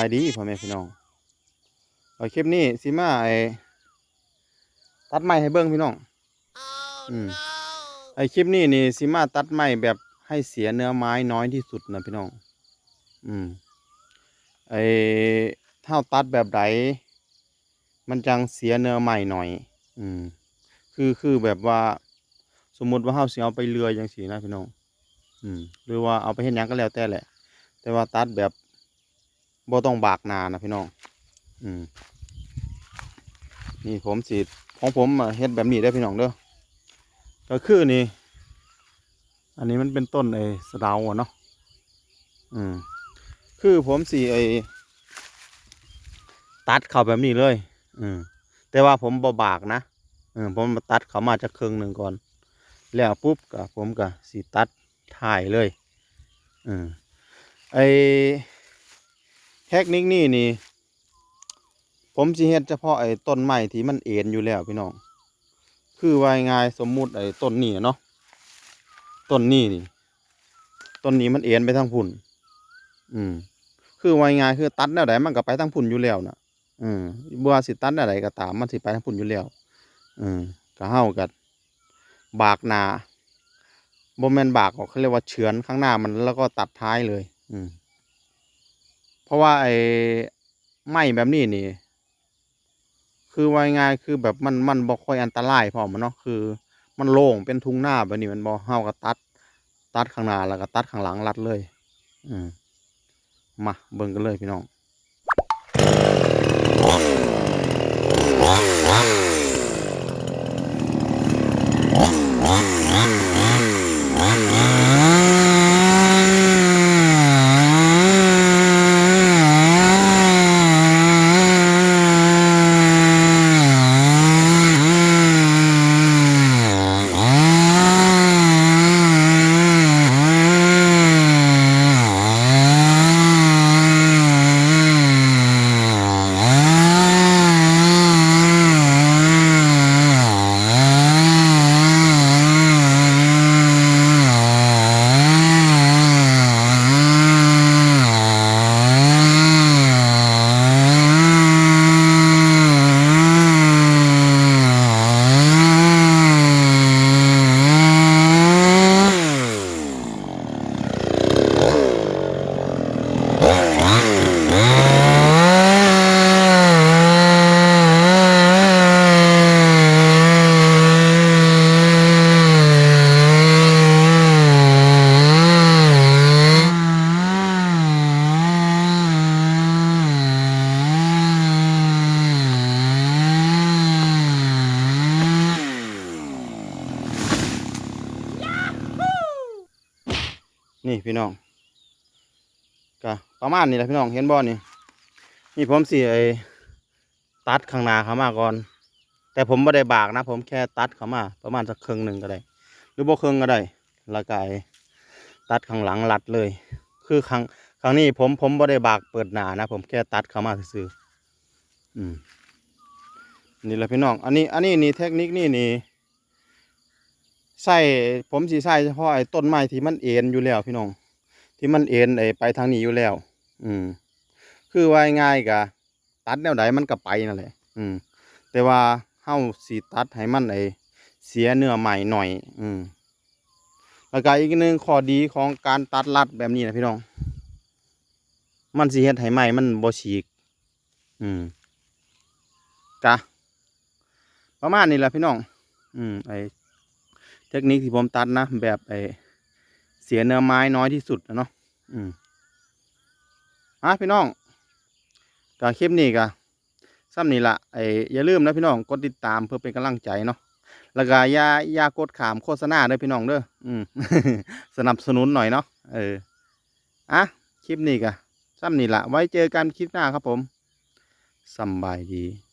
ายดีพ่อแม่พี่น้องเอาคลิปนี้สิมาไอตัดไม้ให้เบิ่งพี่น้อง อืมไอคลิปนี้นี่สิมาตัดไม้แบบให้เสียเนื้อไม้น้อยที่สุดนะพี่น้อง อืม ไอถ้าตัดแบบใดมันจังเสียเนื้อไม้หน่อย อืม คือคือแบบว่า สมมุติว่าเฮาสิเอาไปเรือจังซี่นะพี่น้อง อืม หรือว่าเอาไปเฮ็ดหยังก็แล้วแต่แหละ แต่ว่าตัดแบบ บ่ต้องบากนานะพี่น้อง อืม นี่ผมสิของผมเฮ็ดแบบนี้ได้พี่น้องเด้อ ก็คือนี่ อันนี้มันเป็นต้นไอ้สะดาอะเนาะ อืม คือผมสิไอ้ตัดเข้าแบบนี้เลย อืม แต่ว่าผมบ่บากนะเออผมตัดเขามาจากครึ่งหนึ่งก่อน แล้วปุ๊บก็ผมก็สิตัดถ่ายเลย อืม ไอ เทคนิคนี้นี่ ผมสิเฮ็ดเฉพาะไอ้ต้นไม้ที่มันเอ็นอยู่แล้วพี่น้อง คือว่าง่ายสมมุติไอ้ต้นนี้เนาะ ต้นนี้นี่ต้นนี้มันเอ็นไปทางพุ่น อืม คือว่าง่ายคือตัดแนวใดมันก็ไปทางพุ่นอยู่แล้วน่ะอืมบ่ว่าสิตัดแนวใดก็ตามมันสิไปทางพุ่นอยู่แล้ว อืมก็เฮากับบากนาบ่แมนบากออกเขาเรียกว่าเฉือนข้างหน้ามันแล้วก็ตัดท้ายเลย อืม ราะว่าไอ้ไม้แบบนี้นี่ คือว่าง่ายคือแบบมันมันบ่ค่อยอันตรายพอมอะเนาะคือ มันโล่งเป็นทุ่งหน้าแบบนี้มันบ่เฮาก็ตัด ตัดข้างหน้าแล้วก็ตัดข้างหลังรัดเลย อืมมาเบิ่งกันเลยพี่น้อง นี่พี่น้องก็ประมาณนี้แหละพี่น้องเห็นบ่นี่นี่ผมสิไอ้ตัดข้างหน้าเขามาก่อน แต่ผมไม่ได้บากนะ ผมแค่ตัดเขามา ประมาณสักครึ่งหนึ่งก็ได้ หรือบ่ครึ่งก็ได้ล้วก็ไอ้ตัดข้างหลังรัดเลย คือครั้งครั้งนี้ผมผมไม่ได้บากเปิดหน้านะ ผมแค่ตัดเขามาซื่ออืมนี่แหละพี่น้อง อันนี้ อันนี้นี่เทคนิคนี่นี่ ใส่ผมสีใส่เฉพาะไอ้ต้นไม้ที่มันเอ็นอยู่แล้วพี่น้อง ที่มันเอ็นไอ้ไปทางนี้อยู่แล้ว อืม คือว่าง่ายกะตัดแนวใดมันก็ไปนั่นแหละ อืม แต่ว่าเฮาสีตัดให้มันไอ้เสียเนื้อใหม่หน่อย อืมแล้วก็อีกหนึ่งข้อดีของการตัดรัดแบบนี้นะพี่น้อง มันสิเฮ็ดให้ไม้มันบ่ฉีก อืมกะประมาณนี้แหละพี่น้อง อืมไอ เทคนิคที่ผมตัดนะแบบไอเสียเนื้อไม้น้อยที่สุดนะเนาะอืมอะพี่น้องกาคลิปนี้กะซ้ำนี่ละไออย่าลืมนะพี่น้องกดติดตามเพื่อเป็นกำลังใจเนาะแล้วก็อย่าอย่ากดขามโฆษณาเด้อพี่น้องเด้ออืมสนับสนุนหน่อยเนาะเอออะคลิปนี้กะซ้ำนี่ละไว้เจอกันคลิปหน้าครับผมสบายดี